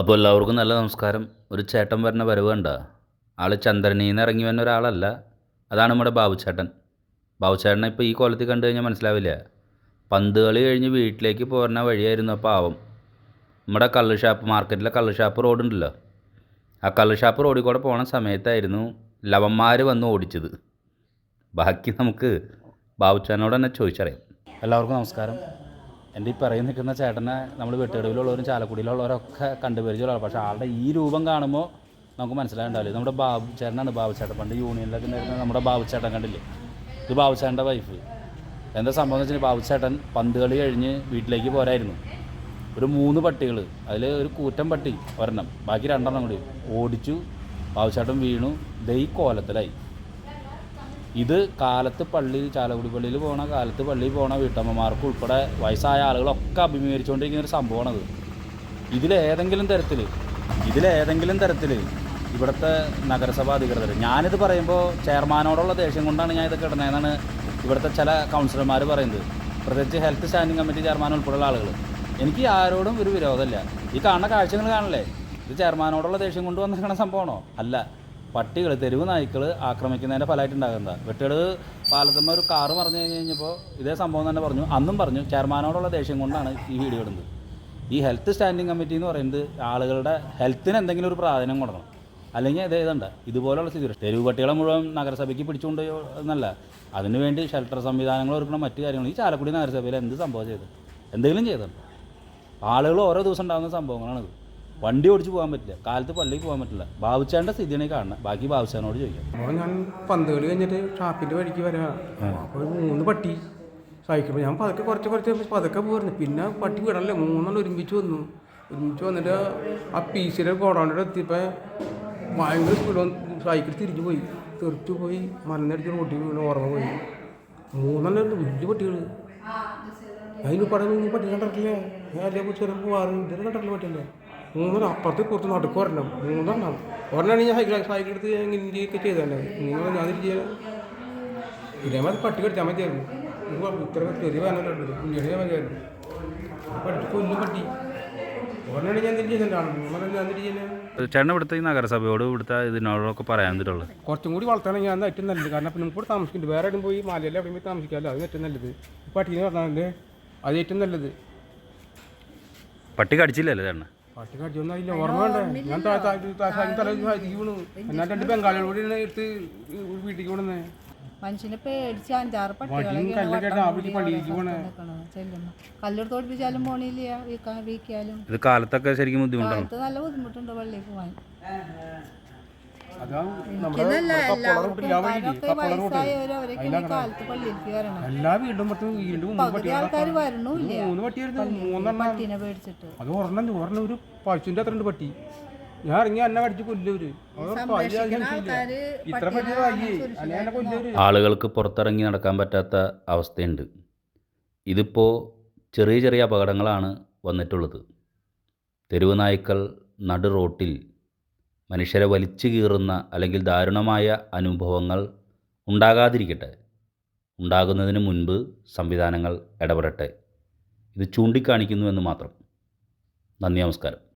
അപ്പോൾ എല്ലാവർക്കും നല്ല നമസ്കാരം. ഒരു ചേട്ടൻ വരുന്ന വരവ് കണ്ട? ആൾ ചന്ദ്രനിൽ നിന്ന് ഇറങ്ങി വന്ന ഒരാളല്ല. അതാണ് നമ്മുടെ ബാബുച്ചേട്ടൻ ബാബുച്ചേട്ടനെ ഇപ്പോൾ ഈ കോലത്തിൽ കണ്ടു കഴിഞ്ഞാൽ മനസ്സിലാവില്ല. പന്ത് കളി കഴിഞ്ഞ് വീട്ടിലേക്ക് പോരുന്ന വഴിയായിരുന്നു ആ പാവം. നമ്മുടെ കള്ള് ഷാപ്പ് മാർക്കറ്റിലെ കള്ള് ഷാപ്പ് റോഡ് ഉണ്ടല്ലോ. ആ കള്ള് ഷാപ്പ് റോഡിൽ കൂടെ പോണ സമയത്തായിരുന്നു ലവന്മാർ വന്ന് ഓടിച്ചത്. ബാക്കി നമുക്ക് ബാബുച്ചേട്ടനോട് തന്നെ ചോദിച്ചറിയാം. എല്ലാവർക്കും നമസ്കാരം. എന്റെ ഈ പറയുന്ന നിൽക്കുന്ന ചേട്ടനെ നമ്മൾ വെട്ടുകടവിലുള്ളവരും ചാലക്കുടിയിലുള്ളവരൊക്കെ കണ്ടുപരിചയമുള്ള പക്ഷേ ആളുടെ ഈ രൂപം കാണുമ്പോൾ നമുക്ക് മനസ്സിലാകണ്ടാവില്ല. നമ്മുടെ ബാബു ചേട്ടനാണ് ബാബു ചേട്ടൻ. പണ്ട് യൂണിയനിലൊക്കെ നേരുന്ന നമ്മുടെ ബാബു ചേട്ടൻ കണ്ടില്ലേ? ഇത് ബാബു ചേട്ടന്റെ വൈഫ് എന്താ സംഭവം എന്ന് വെച്ചാൽ ബാബു ചേട്ടൻ പന്ത് കളി കഴിഞ്ഞ് വീട്ടിലേക്ക് പോരായിരുന്നു. ഒരു മൂന്ന് പട്ടികൾ അതിൽ ഒരു കൂറ്റൻ പട്ടി ഒരെണ്ണം. ബാക്കി രണ്ടെണ്ണം കൂടി ഓടിച്ചു. ബാബു ചേട്ടൻ വീണു. ദൈ കോലത്തിലായി. ഇത് കാലത്ത് പള്ളി ചാലക്കുടി പള്ളിയിൽ പോണ കാലത്ത് പള്ളിയിൽ പോണ വീട്ടമ്മമാർക്ക് ഉൾപ്പെടെ വയസ്സായ ആളുകളൊക്കെ അഭിമുഖീകരിച്ചുകൊണ്ടിരിക്കുന്ന ഒരു സംഭവമാണത്. ഇതിലേതെങ്കിലും തരത്തിൽ ഇതിലേതെങ്കിലും തരത്തിൽ ഇവിടുത്തെ നഗരസഭാ അധികൃതർ ഞാനിത് പറയുമ്പോൾ ചെയർമാനോടുള്ള ദേഷ്യം കൊണ്ടാണ് ഞാൻ ഇതൊക്കെ ഇടുന്നതെന്നാണ് ഇവിടുത്തെ ചില കൗൺസിലർമാർ പറയുന്നത്. പ്രത്യേകിച്ച് ഹെൽത്ത് സ്റ്റാൻഡിംഗ് കമ്മിറ്റി ചെയർമാൻ ഉൾപ്പെടെയുള്ള ആളുകൾ എനിക്ക് ആരോടും ഒരു വിരോധമില്ല. ഈ കാണുന്ന കാഴ്ചകൾ കാണല്ലേ? ഇത് ചെയർമാനോടുള്ള ദേഷ്യം കൊണ്ട് വന്നിരിക്കുന്ന സംഭവമാണോ? അല്ല. പട്ടികൾ തെരുവ് നായ്ക്കൾ ആക്രമിക്കുന്നതിന്റെ ഫലമായിട്ടുണ്ടാകുന്നത്. വെട്ടുകൾ പാലത്തുമ്പോൾ ഒരു കാറ് പറഞ്ഞു കഴിഞ്ഞ് കഴിഞ്ഞപ്പോൾ ഇതേ സംഭവം തന്നെ പറഞ്ഞു. അന്നും പറഞ്ഞു ചെയർമാനോടുള്ള ദേഷ്യം കൊണ്ടാണ് ഈ വീഡിയോ ഇടുന്നത്. ഈ ഹെൽത്ത് സ്റ്റാൻഡിംഗ് കമ്മിറ്റി എന്ന് പറയുന്നത് ആളുകളുടെ ഹെൽത്തിന് എന്തെങ്കിലും ഒരു പ്രാധാന്യം കൊടുക്കണം. അല്ലെങ്കിൽ ഇത് ഇതുണ്ട്. ഇതുപോലുള്ള സ്ഥിതി തെരുവ് പട്ടികളെ മുഴുവൻ നഗരസഭയ്ക്ക് പിടിച്ചുകൊണ്ട് എന്നല്ല. അതിനുവേണ്ടി ഷെൽട്ടർ സംവിധാനങ്ങൾ ഒരുക്കണം മറ്റു കാര്യങ്ങൾ ഈ ചാലക്കുടി നഗരസഭയിൽ എന്ത് സംഭവം ചെയ്തു എന്തെങ്കിലും ചെയ്തിട്ടുണ്ട് ആളുകൾ ഓരോ ദിവസം ഉണ്ടാകുന്ന സംഭവങ്ങളാണിത്. വണ്ടി ഓടിച്ച് പോകാൻ പറ്റില്ല. കാലത്ത് പള്ളിക്ക് പോകാൻ പറ്റില്ല. ബാബുച്ചാന്റെ സ്ഥിതിയാണ് കാണുന്നത്. ബാക്കി ബാബുച്ചാനോട് ചോദിക്കാം. അപ്പോൾ ഞാൻ പന്ത് കളി കഴിഞ്ഞിട്ട് ഷാപ്പിന്റെ വഴിക്ക് വരാം. അപ്പോൾ മൂന്ന് പട്ടി സഹിക്കുമ്പോൾ ഞാൻ പതുക്കെ കുറച്ച് കുറച്ച് പതുക്കെ പോയിരുന്നു പിന്നെ പട്ടി വിടല്ലേ മൂന്നെണ്ണം ഒരുമിച്ച് വന്നു. ഒരുമിച്ച് വന്നിട്ട് ആ പീസിലെ ഗോഡൗണിന്റെ എത്തിയപ്പോൾ ഭയങ്കര സ്പീഡ് സൈക്കിൾ തിരിഞ്ഞു പോയി. തെറിച്ചു പോയി. മലന്നടിച്ച് റോട്ടിൽ വീണ് ഓർമ്മ പോയി. മൂന്നെണ്ണം വലിയ പട്ടികൾ അതിന് പടം പട്ടി കണ്ടിട്ടില്ലേ? ഞാൻ അതേപോലെ ഇതിന് കണ്ടിട്ടില്ല പറ്റില്ലേ മൂന്നെണ്ണം അപ്പുറത്ത് പുറത്ത് നടുക്ക് ഒരെണ്ണം. മൂന്നെണ്ണം. ഒരെണ്ണമാണ് ഞാൻ സൈക്കിൾ സൈക്കിൾ എടുത്ത് ഞാൻ ഇന്ത്യയൊക്കെ ചെയ്തതന്നെ മൂന്നെണ്ണം ഞാൻ ചെയ്യാൻ ഇതേമാതിരി പട്ടി കടിച്ചാൽ മതിയായിരുന്നു. ഇത് ഇത്ര ചെറിയ വേനലുണ്ട് കുഞ്ഞിടെ മതിയായിരുന്നു. പട്ടി കൊല്ലും പട്ടി. ഒരെണ്ണമാണ് ഞാൻ തിരിച്ച് ചെയ്തതാണ് മൂന്നെണ്ണം ഞാൻ തിരിച്ച് ചെയ്യുന്നത് ചേട്ടൻ ഇവിടുത്തെ ഈ നഗരസഭയോട് ഇവിടുത്തെ ഇതിനോടൊക്കെ പറയാൻ തന്നിട്ടുള്ളത് കുറച്ചും കൂടി വളർത്തണമെങ്കിൽ ഞാൻ ഏറ്റവും നല്ലത്. കാരണം ഇപ്പം നമുക്ക് ഇവിടെ താമസിക്കുന്നുണ്ട്. വേറെ എവിടെയും പോയി മലയിൽ എവിടെയും പോയി താമസിക്കാമല്ലോ. അത് ഏറ്റവും നല്ലത്. പട്ടീനെ പറഞ്ഞാൽ അത് ഏറ്റവും നല്ലത്. പട്ടി കടിച്ചില്ലല്ലോ ചേട്ടനെ? ഞാൻ വീണു എന്നാൽ രണ്ട് ബംഗാളികൾ കൂടി എടുത്ത് വീട്ടിലേക്ക് വിടുന്നേ മനുഷ്യനെ പേടിച്ച് അഞ്ചാറ് പോണില്ല ഇത് കാലത്തൊക്കെ ശരിക്കും ബുദ്ധിമുട്ടാണ്? കാലത്ത് നല്ല ബുദ്ധിമുട്ടുണ്ട് പള്ളിയിൽ പോകാൻ. എല്ലാ വീടും മൂന്ന് പട്ടിയായിരുന്നു. മൂന്നെണ്ണം. അത് ഒരെണ്ണം ഒരെണ്ണം ഒരു പശുവിന്റെ അത്ര പട്ടി. ഞാൻ ഇറങ്ങി എന്നെ കടിച്ച് കൊല്ലൂര്. ഇത്ര ആളുകൾക്ക് പുറത്തിറങ്ങി നടക്കാൻ പറ്റാത്ത അവസ്ഥയുണ്ട്. ഇതിപ്പോൾ ചെറിയ ചെറിയ അപകടങ്ങളാണ് വന്നിട്ടുള്ളത്. തെരുവ് നായ്ക്കൾ നടു റോട്ടിൽ മനുഷ്യരെ വലിച്ചു കീറുന്ന അല്ലെങ്കിൽ ദാരുണമായ അനുഭവങ്ങൾ ഉണ്ടാകാതിരിക്കട്ടെ. ഉണ്ടാകുന്നതിന് മുൻപ് സംവിധാനങ്ങൾ ഇടപെടട്ടെ. ഇത് ചൂണ്ടിക്കാണിക്കുന്നു എന്ന് മാത്രം. നന്ദി നമസ്കാരം.